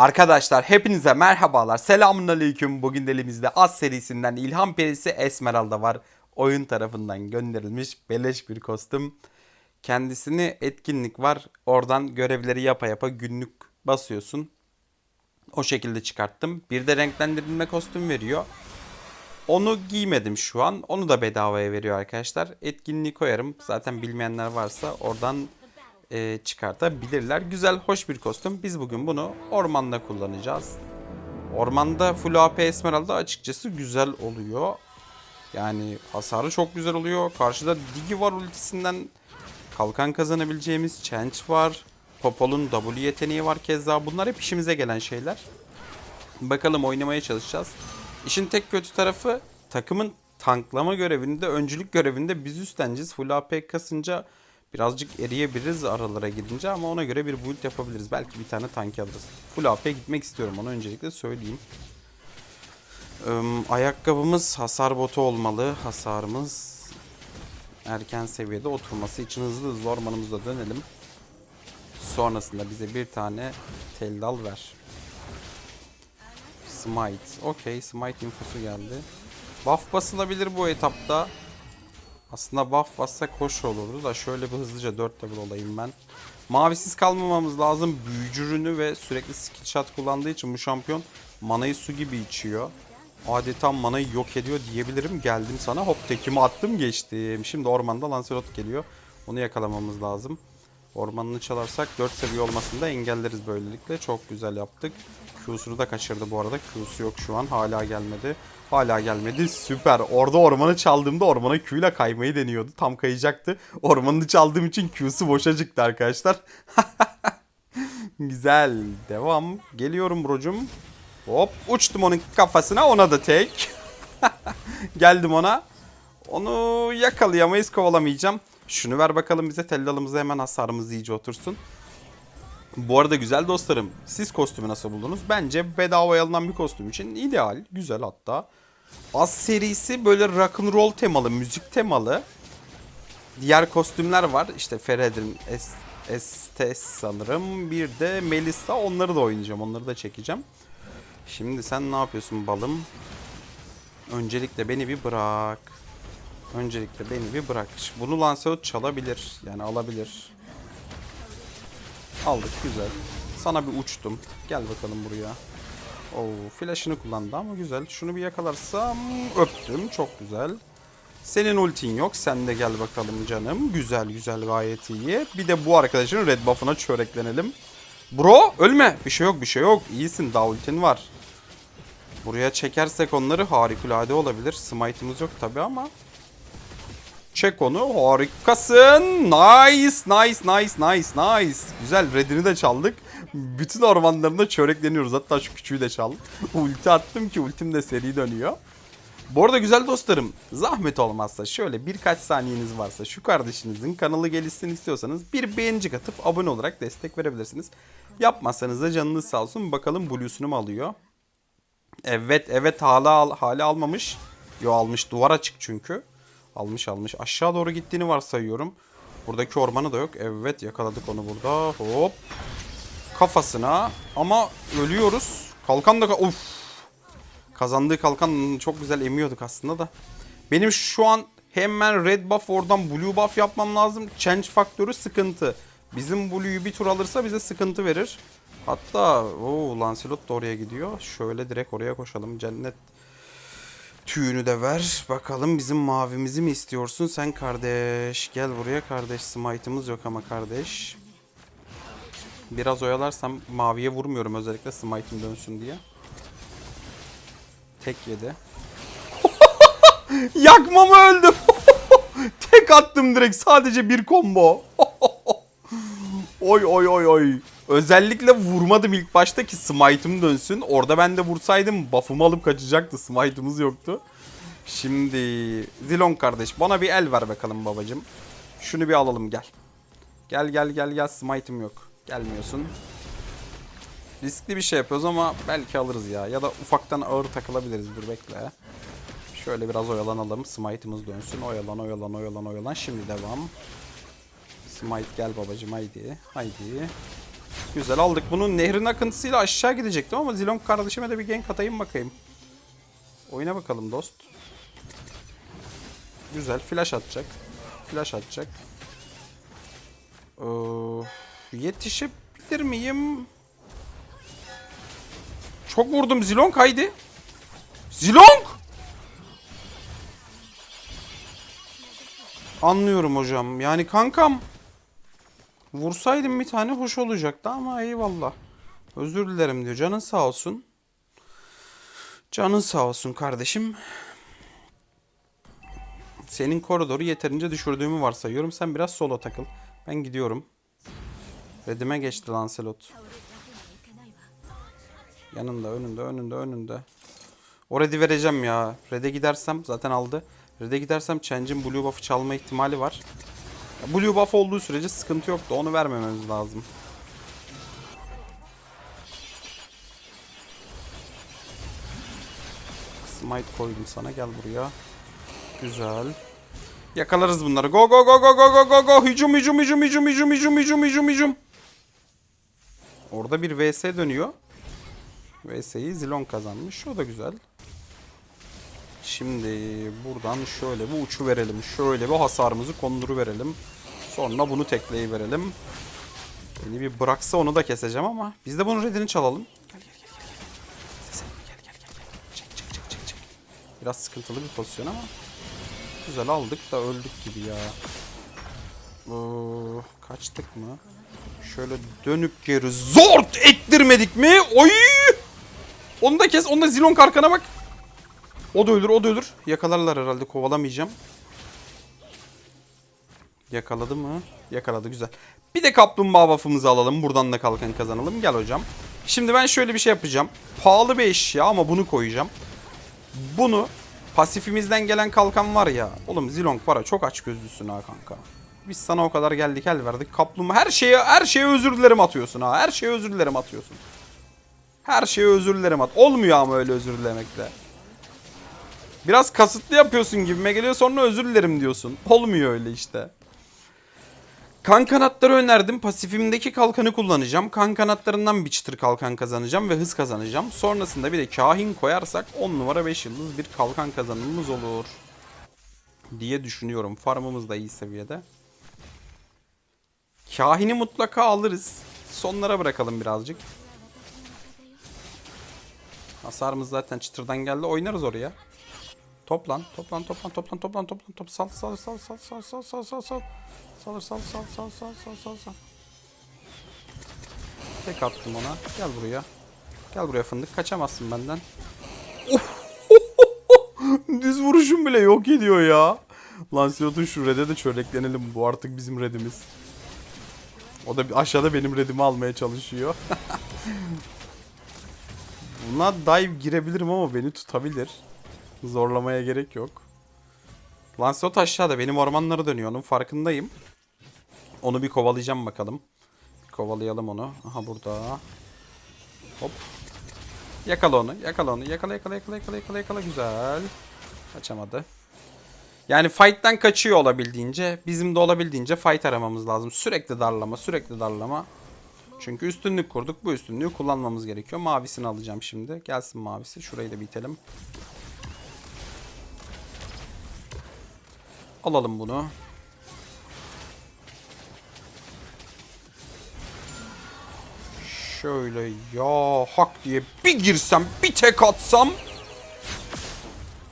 Arkadaşlar hepinize merhabalar. Selamünaleyküm. Bugün de elimizde Az serisinden İlham Perisi Esmeralda var. Oyun tarafından gönderilmiş beleş bir kostüm. Kendisini etkinlik var. Oradan görevleri yapa yapa günlük basıyorsun. O şekilde çıkarttım. Bir de renklendirilme kostüm veriyor. Onu giymedim şu an. Onu da bedavaya veriyor arkadaşlar. Etkinliği koyarım. Zaten bilmeyenler varsa oradan e, çıkartabilirler. Güzel, hoş bir kostüm. Biz bugün bunu ormanda kullanacağız. Ormanda full AP Esmeralda açıkçası güzel oluyor. Yani hasarı çok güzel oluyor. Karşıda Digi var ultisinden kalkan kazanabileceğimiz Change var. Popol'un W yeteneği var keza. Bunlar hep işimize gelen şeyler. Bakalım oynamaya çalışacağız. İşin tek kötü tarafı takımın tanklama görevinde, öncülük görevinde biz üstleneceğiz. Full AP kasınca birazcık eriyebiliriz aralara girince ama ona göre bir build yapabiliriz. Belki bir tane tank alırız. Full AP gitmek istiyorum onu öncelikle söyleyeyim. Ayakkabımız hasar botu olmalı. Hasarımız erken seviyede oturması için hızlı hızlı ormanımıza dönelim. Sonrasında bize bir tane tel dal ver. Smite. Okey. Smite infosu geldi. Buff basılabilir bu etapta. Aslında buff bassak hoş olurdu da şöyle bir hızlıca 4 level olayım ben. Mavisiz kalmamamız lazım. Büyücü ürünü ve sürekli skill shot kullandığı için bu şampiyon manayı su gibi içiyor. Adeta manayı yok ediyor diyebilirim. Geldim sana hop tekimi attım geçtim. Şimdi ormanda Lancelot geliyor. Onu yakalamamız lazım. Ormanını çalarsak 4 seviye olmasını da engelleriz böylelikle. Çok güzel yaptık. Q'sunu da kaçırdı bu arada. Q'su yok şu an. Hala gelmedi. Hala gelmedi. Süper. Orada ormanı çaldığımda ormana Q ile kaymayı deniyordu. Tam kayacaktı. Ormanını çaldığım için Q'su boşa çıktı arkadaşlar. güzel. Devam. Geliyorum brocum. Hop. Uçtum onun kafasına. Ona da tek. Geldim ona. Onu yakalayamayız. Kovalamayacağım. Şunu ver bakalım bize. Tellalımıza hemen hasarımız iyice otursun. Bu arada güzel dostlarım, siz kostümü nasıl buldunuz? Bence bedavaya alınan bir kostüm için ideal, güzel hatta. Az serisi böyle rock and roll temalı, müzik temalı. Diğer kostümler var. İşte Fered'in Es- Estes sanırım. Bir de Melissa. Onları da oynayacağım. Onları da çekeceğim. Şimdi sen ne yapıyorsun balım? Öncelikle beni bir bırak. Öncelikle beni bir bırak. Bunu Lancelot çalabilir. Yani alabilir. Aldık güzel. Sana bir uçtum. Gel bakalım buraya. Oo, flash'ını kullandı ama güzel. Şunu bir yakalarsam öptüm. Çok güzel. Senin ultin yok. Sen de gel bakalım canım. Güzel güzel gayet iyi. Bir de bu arkadaşın red buff'ına çöreklenelim. Bro ölme. Bir şey yok bir şey yok. İyisin daha ultin var. Buraya çekersek onları harikulade olabilir. Smite'ımız yok tabi ama. Çek onu. Harikasın. Nice, nice, nice, nice, nice. Güzel. Red'ini de çaldık. Bütün ormanlarında çörekleniyoruz. Hatta şu küçüğü de çaldık. Ulti attım ki ultim de seri dönüyor. Bu arada güzel dostlarım zahmet olmazsa şöyle birkaç saniyeniz varsa şu kardeşinizin kanalı gelişsin istiyorsanız bir beğenicik atıp abone olarak destek verebilirsiniz. Yapmazsanız da canınız sağ olsun. Bakalım Blue'sunu mu alıyor? Evet evet hala al, hala almamış. Yo almış duvar açık çünkü. Almış almış. Aşağı doğru gittiğini varsayıyorum. Buradaki ormanı da yok. Evet yakaladık onu burada. Hop. Kafasına. Ama ölüyoruz. Kalkan da... Of. Kazandığı kalkan çok güzel emiyorduk aslında da. Benim şu an hemen red buff oradan blue buff yapmam lazım. Change faktörü sıkıntı. Bizim blue'yu bir tur alırsa bize sıkıntı verir. Hatta o Lancelot da oraya gidiyor. Şöyle direkt oraya koşalım. Cennet tüyünü de ver. Bakalım bizim mavimizi mi istiyorsun sen kardeş? Gel buraya kardeş. Smite'ımız yok ama kardeş. Biraz oyalarsam maviye vurmuyorum özellikle smite'im dönsün diye. Tek yedi. Yakmama öldüm. Tek attım direkt sadece bir combo. oy oy oy oy. Özellikle vurmadım ilk başta ki smite'ım dönsün. Orada ben de vursaydım buff'ımı alıp kaçacaktı. Smite'ımız yoktu. Şimdi Zilon kardeş bana bir el ver bakalım babacım. Şunu bir alalım gel. Gel gel gel gel smite'ım yok. Gelmiyorsun. Riskli bir şey yapıyoruz ama belki alırız ya. Ya da ufaktan ağır takılabiliriz. Dur bekle. Şöyle biraz oyalanalım. Smite'ımız dönsün. Oyalan oyalan oyalan oyalan. Şimdi devam. Smite gel babacım haydi. Haydi. Güzel aldık bunu. Nehrin akıntısıyla aşağı gidecektim ama Zilong kardeşime de bir gank atayım bakayım. Oyuna bakalım dost. Güzel. Flash atacak. Flash atacak. Ee, yetişebilir miyim? Çok vurdum. Zilong haydi. Zilong! Anlıyorum hocam. Yani kankam vursaydım bir tane hoş olacaktı ama eyvallah. Özür dilerim diyor. Canın sağ olsun. Canın sağ olsun kardeşim. Senin koridoru yeterince düşürdüğümü varsayıyorum. Sen biraz solo takıl. Ben gidiyorum. Redime geçti Lancelot. Yanında, önünde, önünde, önünde. O red'i vereceğim ya. Red'e gidersem zaten aldı. Red'e gidersem Change'in Blue Buff'ı çalma ihtimali var. Blue Buff olduğu sürece sıkıntı yoktu. Onu vermememiz lazım. Smite koydum sana. Gel buraya. Güzel. Yakalarız bunları. Go go go go go go go go. Hücum hücum hücum hücum hücum hücum hücum hücum hücum. Orada bir VS dönüyor. VS'yi Zilon kazanmış. O da güzel. Şimdi buradan şöyle bir uçu verelim. Şöyle bir hasarımızı konduru verelim. Sonra bunu tekleyi verelim. Beni bir bıraksa onu da keseceğim ama biz de bunun redini çalalım. Gel gel gel gel. Gel gel gel. gel. Çek çek çek çek çek. Biraz sıkıntılı bir pozisyon ama güzel aldık da öldük gibi ya. Oo, kaçtık mı? Şöyle dönüp geri zort ettirmedik mi? Oy! Onu da kes. Onu da Zilon karkana bak. O da ölür, o da ölür. Yakalarlar herhalde. Kovalamayacağım. Yakaladı mı? Yakaladı güzel. Bir de kaplumbağa buff'ımızı alalım. Buradan da kalkan kazanalım. Gel hocam. Şimdi ben şöyle bir şey yapacağım. Pahalı bir eşya ama bunu koyacağım. Bunu pasifimizden gelen kalkan var ya. Oğlum Zilong var ya çok aç gözlüsün ha kanka. Biz sana o kadar geldik el verdik. Kaplumbağa her şeye her şeye özür dilerim atıyorsun ha. Her şeye özür dilerim atıyorsun. Her şeye özür dilerim at. Olmuyor ama öyle özür dilemekle. Biraz kasıtlı yapıyorsun gibime geliyor sonra özür dilerim diyorsun. Olmuyor öyle işte. Kan kanatları önerdim. Pasifimdeki kalkanı kullanacağım. Kan kanatlarından bir çıtır kalkan kazanacağım ve hız kazanacağım. Sonrasında bir de kahin koyarsak 10 numara 5 yıldız bir kalkan kazanımımız olur. Diye düşünüyorum. Farmımız da iyi seviyede. Kahini mutlaka alırız. Sonlara bırakalım birazcık. Hasarımız zaten çıtırdan geldi. Oynarız oraya. Toplan, toplan, toplan, toplan, toplan, toplan, top sal, sal, sal, sal, sal, sal, sal, sal, sal. Salır, sal, sal, sal, sal, sal, sal, sal. Tek attım ona. Gel buraya. Gel buraya fındık. Kaçamazsın benden. Düz vuruşum bile yok ediyor ya. Lancelot'un şu red'e de çöreklenelim. Bu artık bizim redimiz. O da aşağıda benim redimi almaya çalışıyor. Buna dive girebilirim ama beni tutabilir. Zorlamaya gerek yok. Lancelot aşağıda benim ormanlara dönüyor. Onun farkındayım. Onu bir kovalayacağım bakalım. Bir kovalayalım onu. Aha burada. Hop. Yakala onu. Yakala onu. Yakala yakala yakala yakala yakala yakala. Güzel. Kaçamadı. Yani fight'tan kaçıyor olabildiğince. Bizim de olabildiğince fight aramamız lazım. Sürekli darlama, sürekli darlama. Çünkü üstünlük kurduk. Bu üstünlüğü kullanmamız gerekiyor. Mavisini alacağım şimdi. Gelsin mavisi. Şurayı da bitelim. Alalım bunu. Şöyle ya hak diye bir girsem bir tek atsam.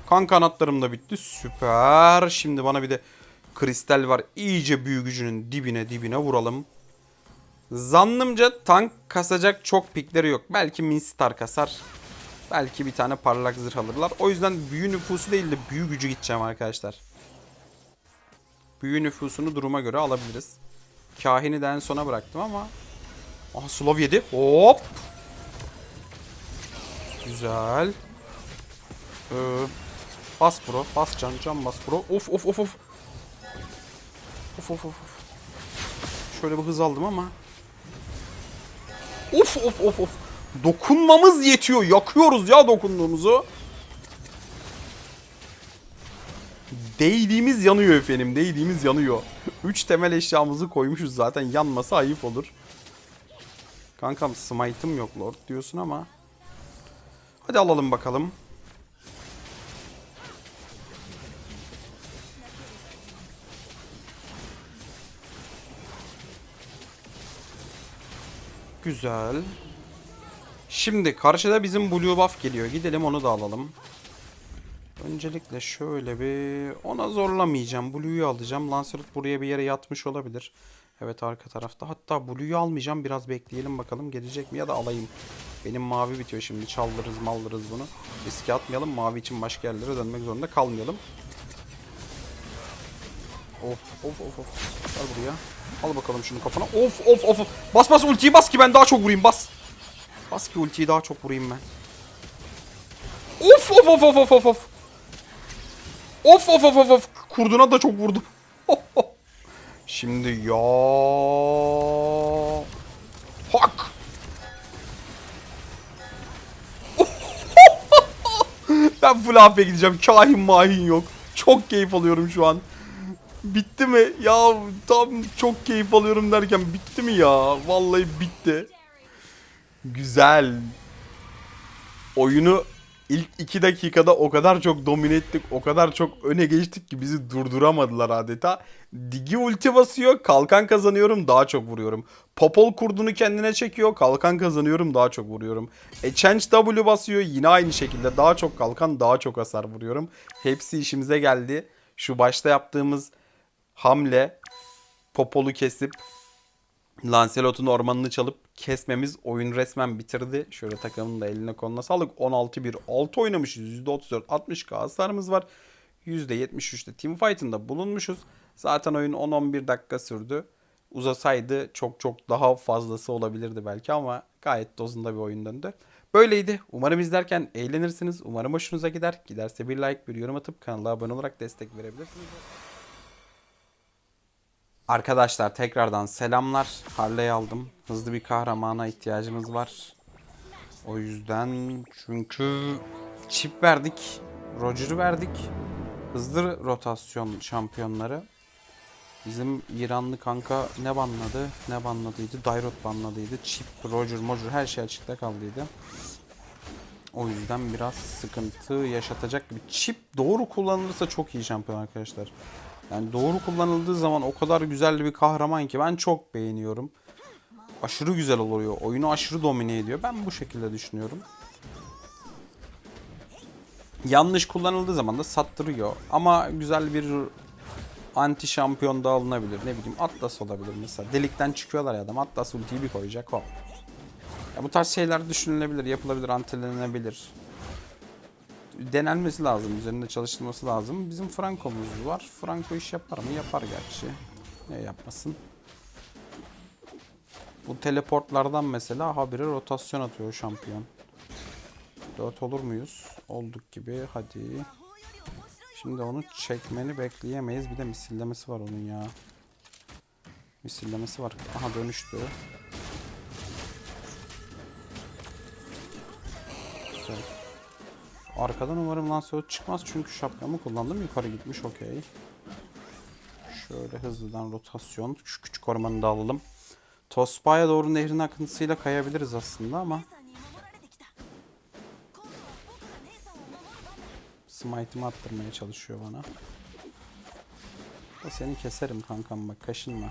Kan kanatlarım da bitti. Süper. Şimdi bana bir de kristal var. İyice büyü gücünün dibine dibine vuralım. Zannımca tank kasacak çok pikleri yok. Belki Minstar kasar. Belki bir tane parlak zırh alırlar. O yüzden büyü nüfusu değil de büyü gücü gideceğim arkadaşlar. Büyü nüfusunu duruma göre alabiliriz. Kahini de en sona bıraktım ama. Aha Slav yedi. Hop. Güzel. Ee, bas bro. Bas can can bas bro. Of of of. Of of of of. Şöyle bir hız aldım ama. Of of of of. Dokunmamız yetiyor. Yakıyoruz ya dokunduğumuzu. Değdiğimiz yanıyor efendim. Değdiğimiz yanıyor. 3 temel eşyamızı koymuşuz zaten. Yanmasa ayıp olur. Kankam smite'ım yok lord diyorsun ama. Hadi alalım bakalım. Güzel. Şimdi karşıda bizim blue buff geliyor. Gidelim onu da alalım. Öncelikle şöyle bir ona zorlamayacağım. Blue'yu alacağım. Lancelot buraya bir yere yatmış olabilir. Evet arka tarafta. Hatta Blue'yu almayacağım. Biraz bekleyelim bakalım gelecek mi ya da alayım. Benim mavi bitiyor şimdi. Çaldırırız maldırırız bunu. Riske atmayalım. Mavi için başka yerlere dönmek zorunda kalmayalım. Of of of of. Gel buraya. Al bakalım şunu kafana. Of of of. Bas bas ultiyi bas ki ben daha çok vurayım bas. Bas ki ultiyi daha çok vurayım ben. Of of of of of of of. Of of of of. Kurduna da çok vurdum. Şimdi ya. Hak. ben full AP gideceğim. Kahin mahin yok. Çok keyif alıyorum şu an. Bitti mi? Ya tam çok keyif alıyorum derken bitti mi ya? Vallahi bitti. Güzel. Oyunu ilk 2 dakikada o kadar çok domine ettik, o kadar çok öne geçtik ki bizi durduramadılar adeta. Digi ulti basıyor, kalkan kazanıyorum, daha çok vuruyorum. Popol kurdunu kendine çekiyor, kalkan kazanıyorum, daha çok vuruyorum. E Change W basıyor, yine aynı şekilde daha çok kalkan, daha çok hasar vuruyorum. Hepsi işimize geldi. Şu başta yaptığımız hamle Popol'u kesip Lancelot'un ormanını çalıp kesmemiz oyun resmen bitirdi. Şöyle takımın da eline koluna sağlık. 16-1 6 oynamışız. %34 60k hasarımız var. %73'te teamfight'ında bulunmuşuz. Zaten oyun 10-11 dakika sürdü. Uzasaydı çok çok daha fazlası olabilirdi belki ama gayet dozunda bir oyun döndü. Böyleydi. Umarım izlerken eğlenirsiniz. Umarım hoşunuza gider. Giderse bir like, bir yorum atıp kanala abone olarak destek verebilirsiniz. Arkadaşlar tekrardan selamlar. Harley aldım. Hızlı bir kahramana ihtiyacımız var. O yüzden çünkü çip verdik. Roger'ı verdik. Hızlı rotasyon şampiyonları. Bizim İranlı kanka ne banladı? Ne banladıydı? Dairot banladıydı. Chip, Roger, Moger her şey açıkta kaldıydı. O yüzden biraz sıkıntı yaşatacak gibi. Chip doğru kullanılırsa çok iyi şampiyon arkadaşlar. Yani doğru kullanıldığı zaman o kadar güzel bir kahraman ki ben çok beğeniyorum. Aşırı güzel oluyor. Oyunu aşırı domine ediyor. Ben bu şekilde düşünüyorum. Yanlış kullanıldığı zaman da sattırıyor. Ama güzel bir anti şampiyon da alınabilir. Ne bileyim Atlas olabilir mesela. Delikten çıkıyorlar ya adam. Atlas ultiyi bir koyacak hop. Ya bu tarz şeyler düşünülebilir, yapılabilir, antelenebilir denenmesi lazım. Üzerinde çalışılması lazım. Bizim Franco'muz var. Franco iş yapar mı? Yapar gerçi. Ne yapmasın? Bu teleportlardan mesela habire rotasyon atıyor şampiyon. 4 olur muyuz? Olduk gibi. Hadi. Şimdi onu çekmeni bekleyemeyiz. Bir de misillemesi var onun ya. Misillemesi var. Aha dönüştü. Arkadan umarım Lancelot çıkmaz çünkü şapkamı kullandım. Yukarı gitmiş okey. Şöyle hızlıdan rotasyon. Şu küçük ormanı da alalım. Tospa'ya doğru nehrin akıntısıyla kayabiliriz aslında ama. Smite'ımı attırmaya çalışıyor bana. Da seni keserim kankam bak kaşınma.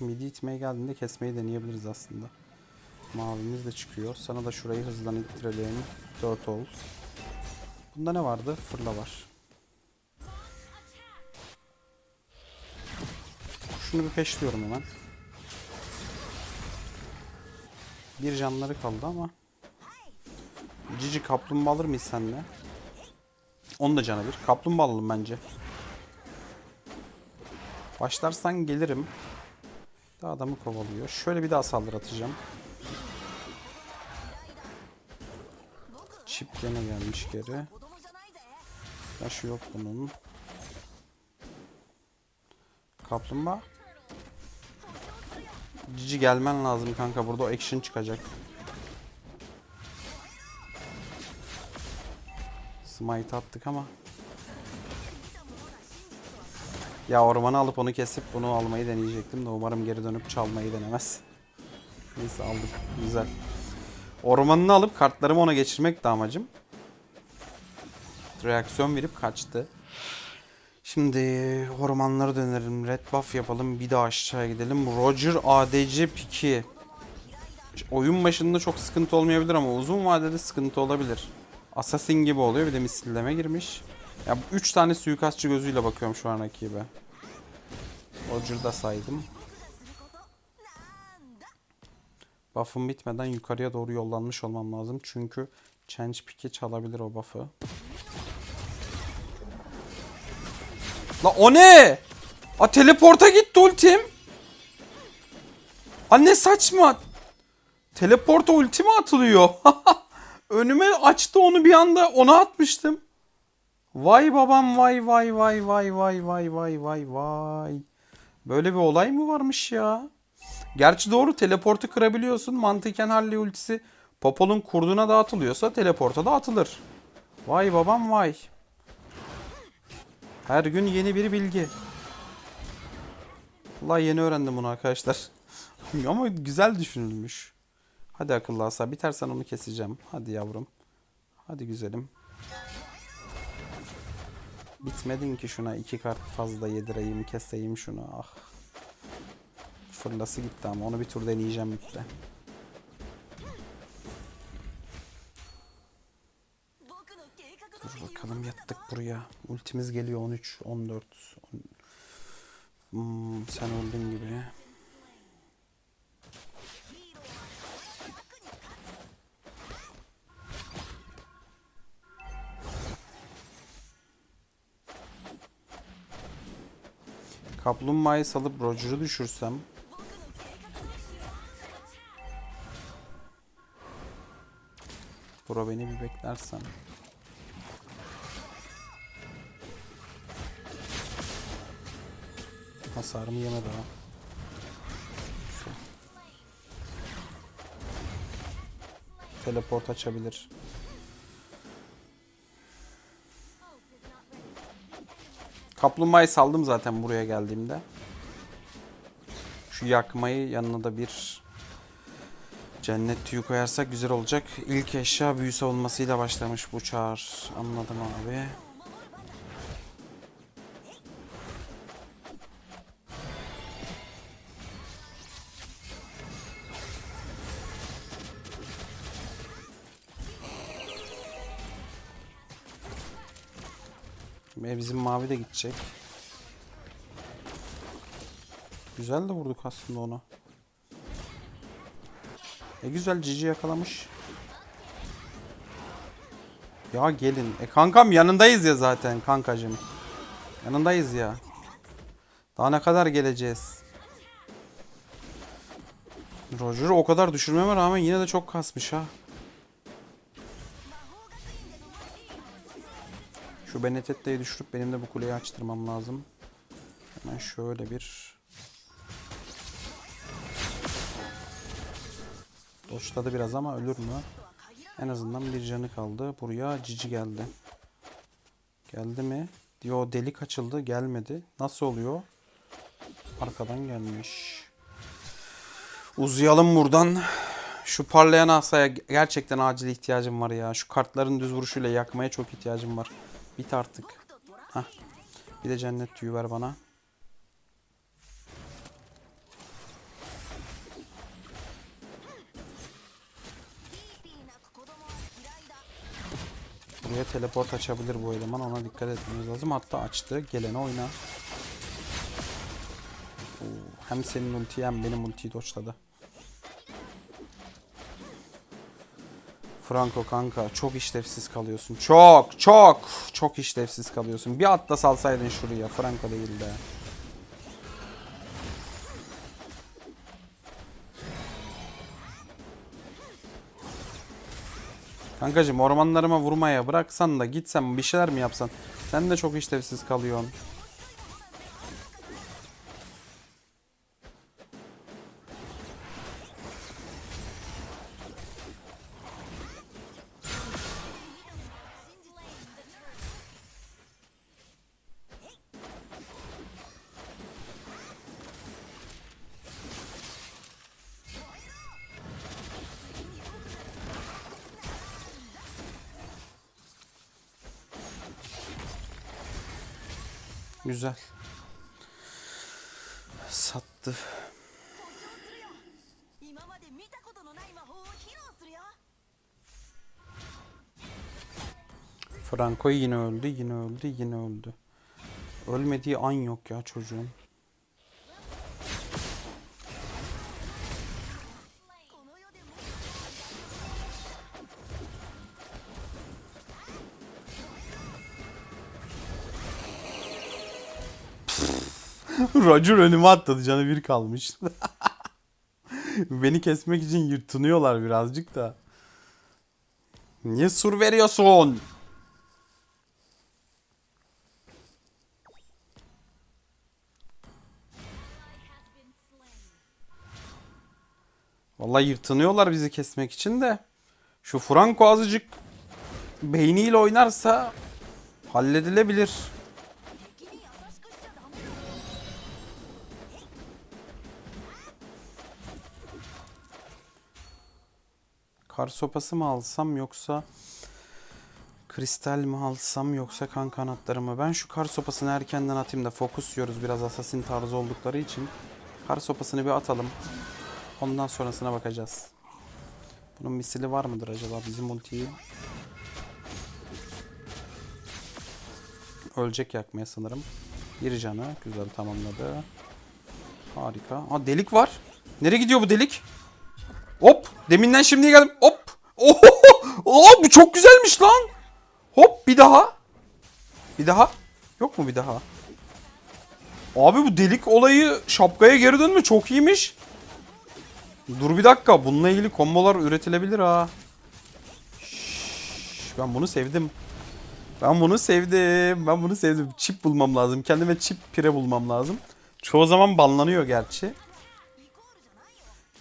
Midi itmeye geldiğinde kesmeyi deneyebiliriz aslında. Mavimiz de çıkıyor. Sana da şurayı hızlan ittirelim. 4 ol. Bunda ne vardı? Fırla var. Şunu bir peşliyorum hemen. Bir canları kaldı ama. Cici kaplumbağa alır mıyız senle? Onu da canı bir. Kaplumbağa alalım bence. Başlarsan gelirim. Daha adamı kovalıyor. Şöyle bir daha saldırı atacağım. Gene gelmiş geri. Taşı yok bunun. Kaplumbağa. Cici gelmen lazım kanka. Burada action çıkacak. Smite attık ama. Ya ormanı alıp onu kesip bunu almayı deneyecektim de umarım geri dönüp çalmayı denemez. Neyse aldık. Güzel. Ormanını alıp kartlarımı ona geçirmek de amacım. Reaksiyon verip kaçtı. Şimdi ormanlara dönelim. Red buff yapalım. Bir daha aşağı gidelim. Roger ADC piki. Oyun başında çok sıkıntı olmayabilir ama uzun vadede sıkıntı olabilir. Assassin gibi oluyor. Bir de misilleme girmiş. Ya 3 tane suikastçı gözüyle bakıyorum şu an rakibe. Roger'ı da saydım. Buff'ım bitmeden yukarıya doğru yollanmış olmam lazım. Çünkü Change Pick'i çalabilir o buff'ı. La o ne? A teleporta gitti ultim. Anne saçma. Teleporta ulti mi atılıyor? Önüme açtı onu bir anda ona atmıştım. Vay babam vay vay vay vay vay vay vay vay vay. Böyle bir olay mı varmış ya? Gerçi doğru teleportu kırabiliyorsun. Mantıken Harley ultisi Popol'un kurduna dağıtılıyorsa teleporta da atılır. Vay babam vay. Her gün yeni bir bilgi. Vallahi yeni öğrendim bunu arkadaşlar. Ama güzel düşünülmüş. Hadi akıllı asa. Bitersen onu keseceğim. Hadi yavrum. Hadi güzelim. Bitmedin ki şuna iki kart fazla yedireyim keseyim şunu. Ah. Fırlası gitti ama onu bir tur deneyeceğim bitti. Dur bakalım yattık buraya. Ultimiz geliyor 13, 14. on- Hmm, sen öldün gibi. Kaplumbağayı salıp Roger'ı düşürsem Bura beni bir beklersen Hasarımı yeme daha. Teleport açabilir Kaplumbağayı saldım zaten buraya geldiğimde. Şu yakmayı yanına da bir cennet tüyü koyarsak güzel olacak. İlk eşya büyü savunmasıyla başlamış bu çağır. Anladım abi. E bizim mavi de gidecek. Güzel de vurduk aslında onu. E güzel cici yakalamış. Ya gelin. E kankam yanındayız ya zaten kankacım. Yanındayız ya. Daha ne kadar geleceğiz? Roger'ı o kadar düşürmeme rağmen yine de çok kasmış ha. Şu Benetetta'yı düşürüp benim de bu kuleyi açtırmam lazım. Hemen şöyle bir... Doşladı biraz ama ölür mü? En azından bir canı kaldı. Buraya cici geldi. Geldi mi? Diyor delik açıldı. Gelmedi. Nasıl oluyor? Arkadan gelmiş. Uzayalım buradan. Şu parlayan asaya gerçekten acil ihtiyacım var ya. Şu kartların düz vuruşuyla yakmaya çok ihtiyacım var. Bit artık. Hah. Bir de cennet tüyü ver bana. Buraya teleport açabilir bu eleman. Ona dikkat etmemiz lazım. Hatta açtı. Gelene oyna. Oo, hem senin ultiyi hem benim ultiyi doçladı. Franco kanka çok işlevsiz kalıyorsun. Çok çok çok işlevsiz kalıyorsun. Bir atla salsaydın şuraya. Franco değil de. Kankacım ormanlarıma vurmaya bıraksan da gitsen bir şeyler mi yapsan? Sen de çok işlevsiz kalıyorsun. Güzel. Sattı. Franco yine öldü, yine öldü, yine öldü. Ölmediği an yok ya çocuğun. Roger önüme atladı canı bir kalmış. Beni kesmek için yırtınıyorlar birazcık da. Niye sur veriyorsun? Vallahi yırtınıyorlar bizi kesmek için de. Şu Franco azıcık beyniyle oynarsa halledilebilir. Kar sopası mı alsam yoksa kristal mi alsam yoksa kan kanatları mı? Ben şu kar sopasını erkenden atayım da fokus yiyoruz biraz assassin tarzı oldukları için. Kar sopasını bir atalım. Ondan sonrasına bakacağız. Bunun misili var mıdır acaba bizim ultiyi? Ölecek yakmaya sanırım. Bir canı güzel tamamladı. Harika. Aa delik var. Nereye gidiyor bu delik? Deminden şimdiye geldim. Hop. Oho. Oo, bu çok güzelmiş lan. Hop bir daha. Bir daha. Yok mu bir daha? Abi bu delik olayı şapkaya geri dönme çok iyiymiş. Dur bir dakika. Bununla ilgili kombolar üretilebilir ha. Şşş, ben bunu sevdim. Ben bunu sevdim. Ben bunu sevdim. Çip bulmam lazım. Kendime çip pire bulmam lazım. Çoğu zaman banlanıyor gerçi.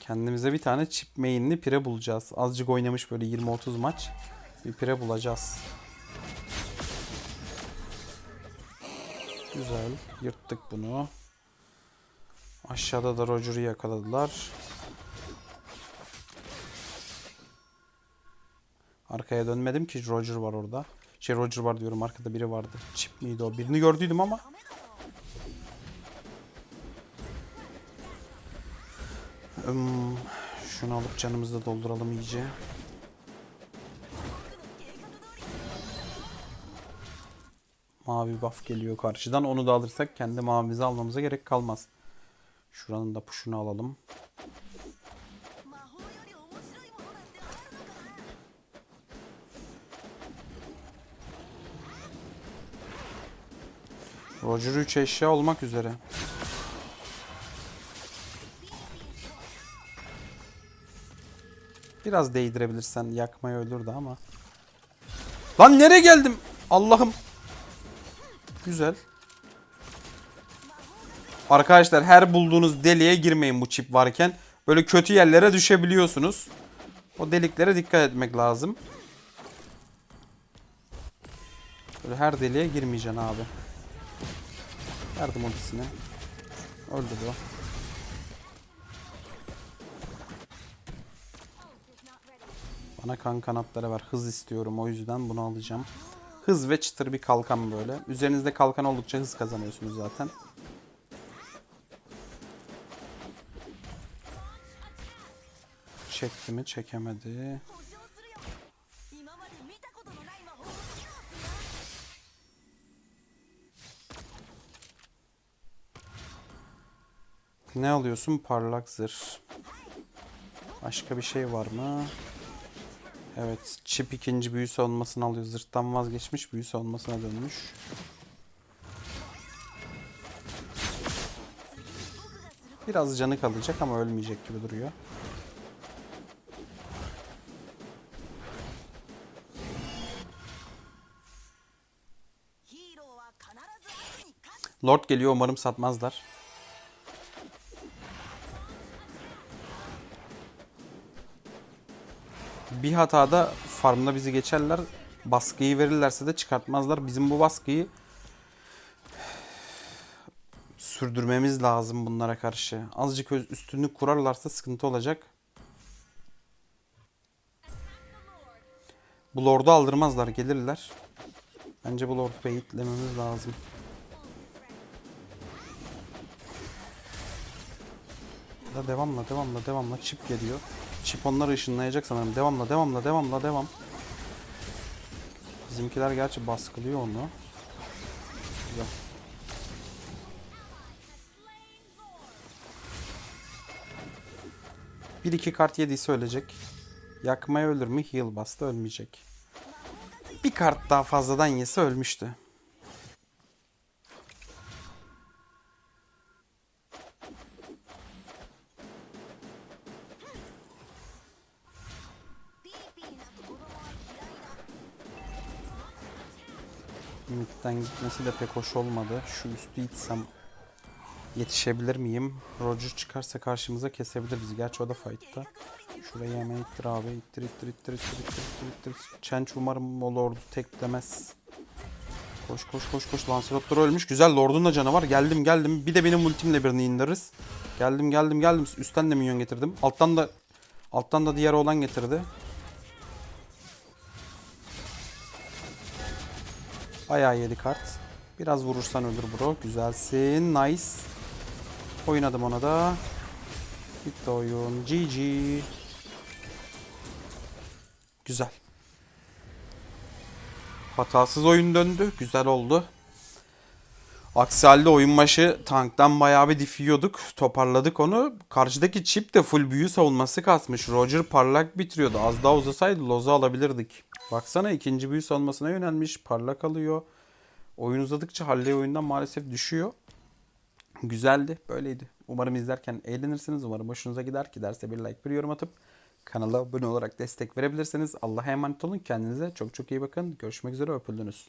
Kendimize bir tane chip main'li pire bulacağız. Azıcık oynamış böyle 20-30 maç. Bir pire bulacağız. Güzel. Yırttık bunu. Aşağıda da Roger'ı yakaladılar. Arkaya dönmedim ki Roger var orada. Şey Roger var diyorum arkada biri vardı. Chip miydi o? Birini gördüydüm ama. Hmm, şunu alıp canımızı da dolduralım iyice. Mavi buff geliyor karşıdan. Onu da alırsak kendi mavimizi almamıza gerek kalmaz. Şuranın da puşunu alalım. Roger 3 eşya olmak üzere. Biraz değdirebilirsen yakmaya ölürdü ama. Lan nereye geldim? Allah'ım. Güzel. Arkadaşlar her bulduğunuz deliğe girmeyin bu çip varken. Böyle kötü yerlere düşebiliyorsunuz. O deliklere dikkat etmek lazım. Böyle her deliğe girmeyeceksin abi. Yardım ultisine. Öldü bu. Bana kan kanatları var. Hız istiyorum o yüzden bunu alacağım. Hız ve çıtır bir kalkan böyle. Üzerinizde kalkan oldukça hız kazanıyorsunuz zaten. Çekti mi? Çekemedi. Ne alıyorsun? Parlak zırh. Başka bir şey var mı? Evet, çip ikinci büyü savunmasını alıyor. Zırttan vazgeçmiş, büyü savunmasına dönmüş. Biraz canı kalacak ama ölmeyecek gibi duruyor. Lord geliyor umarım satmazlar. bir hatada farmda bizi geçerler. Baskıyı verirlerse de çıkartmazlar. Bizim bu baskıyı sürdürmemiz lazım bunlara karşı. Azıcık üstünlük kurarlarsa sıkıntı olacak. Bu lordu aldırmazlar gelirler. Bence bu lordu beyitlememiz lazım. Da devamla devamla devamla çip geliyor. Çip onları ışınlayacak sanırım. Devamla devamla devamla devam. Bizimkiler gerçi baskılıyor onu. Güzel. Bir iki kart yediyse ölecek. Yakmaya ölür mü? Heal bastı ölmeyecek. Bir kart daha fazladan yese ölmüştü. Mid'den gitmesi de pek hoş olmadı. Şu üstü itsem yetişebilir miyim? Roger çıkarsa karşımıza kesebilir bizi. Gerçi o da fight'ta. Şurayı hemen ittir abi. İttir ittir ittir ittir ittir ittir ittir. Chench umarım o lordu teklemez. Koş koş koş koş. Lancelot'lar ölmüş. Güzel lordun da canı var. Geldim geldim. Bir de benim ultimle birini indiririz. Geldim geldim geldim. Üstten de minyon getirdim. Alttan da alttan da diğer oğlan getirdi. Bayağı yedi kart. Biraz vurursan ölür bro. Güzelsin. Nice. Oynadım ona da. Bitti oyun. GG. Güzel. Hatasız oyun döndü. Güzel oldu. Aksi oyun başı tanktan bayağı bir dif yiyorduk. Toparladık onu. Karşıdaki çip de full büyü savunması kasmış. Roger parlak bitiriyordu. Az daha uzasaydı Loz'u alabilirdik. Baksana ikinci büyü savunmasına yönelmiş. Parlak alıyor. Oyun uzadıkça Halley oyundan maalesef düşüyor. Güzeldi. Böyleydi. Umarım izlerken eğlenirsiniz. Umarım hoşunuza gider. Giderse bir like bir yorum atıp kanala abone olarak destek verebilirsiniz. Allah'a emanet olun. Kendinize çok çok iyi bakın. Görüşmek üzere. Öpüldünüz.